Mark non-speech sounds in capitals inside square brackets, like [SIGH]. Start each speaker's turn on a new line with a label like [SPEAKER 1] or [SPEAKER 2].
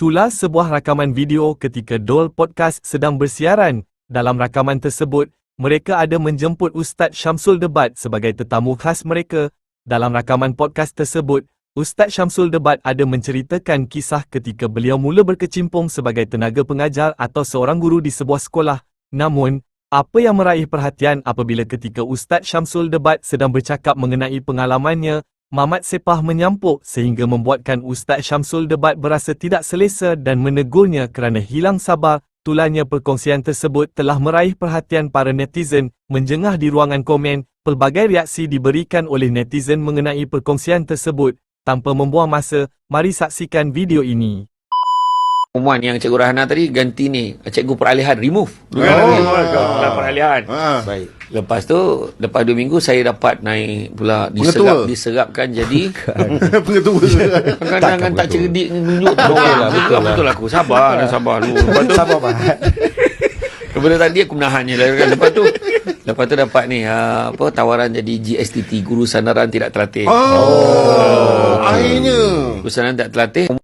[SPEAKER 1] Itulah sebuah rakaman video ketika Dol Podcast sedang bersiaran. Dalam rakaman tersebut, mereka ada menjemput Ustaz Syamsul Debat sebagai tetamu khas mereka. Dalam rakaman podcast tersebut, Ustaz Syamsul Debat ada menceritakan kisah ketika beliau mula berkecimpung sebagai tenaga pengajar atau seorang guru di sebuah sekolah. Namun, apa yang meraih perhatian apabila ketika Ustaz Syamsul Debat sedang bercakap mengenai pengalamannya, Mamat Sepah menyampuk sehingga membuatkan Ustaz Syamsul Debat berasa tidak selesa dan menegurnya kerana hilang sabar. Tulanya perkongsian tersebut telah meraih perhatian para netizen. Menjengah di ruangan komen, pelbagai reaksi diberikan oleh netizen mengenai perkongsian tersebut. Tanpa membuang masa, mari saksikan video ini.
[SPEAKER 2] Umuan yang Cikgu Rahana tadi ganti ni Cikgu peralihan remove Dulu
[SPEAKER 3] Oh.
[SPEAKER 2] oh,
[SPEAKER 3] Ah.
[SPEAKER 2] peralihan
[SPEAKER 3] Ha.
[SPEAKER 2] Baik Lepas tu Lepas 2 minggu Saya dapat naik pula
[SPEAKER 3] Pengetua.
[SPEAKER 2] Diserap, Diserapkan jadi [LAUGHS]
[SPEAKER 3] Pengetua.
[SPEAKER 2] Kadang-kadang tak cerdik Nunjuk tu
[SPEAKER 4] Betul lah,
[SPEAKER 2] betul,
[SPEAKER 4] betul lah.
[SPEAKER 2] betul aku Sabar dan sabar dulu Lepas tu
[SPEAKER 4] Sabar Pak. [LAUGHS]
[SPEAKER 2] Kepada tadi aku menahannya lah. Lepas tu Lepas tu dapat ni uh, apa Tawaran jadi GSTT Guru Sandaran Tidak Terlatih
[SPEAKER 3] Oh, akhirnya.
[SPEAKER 2] Guru Sandaran Tidak Terlatih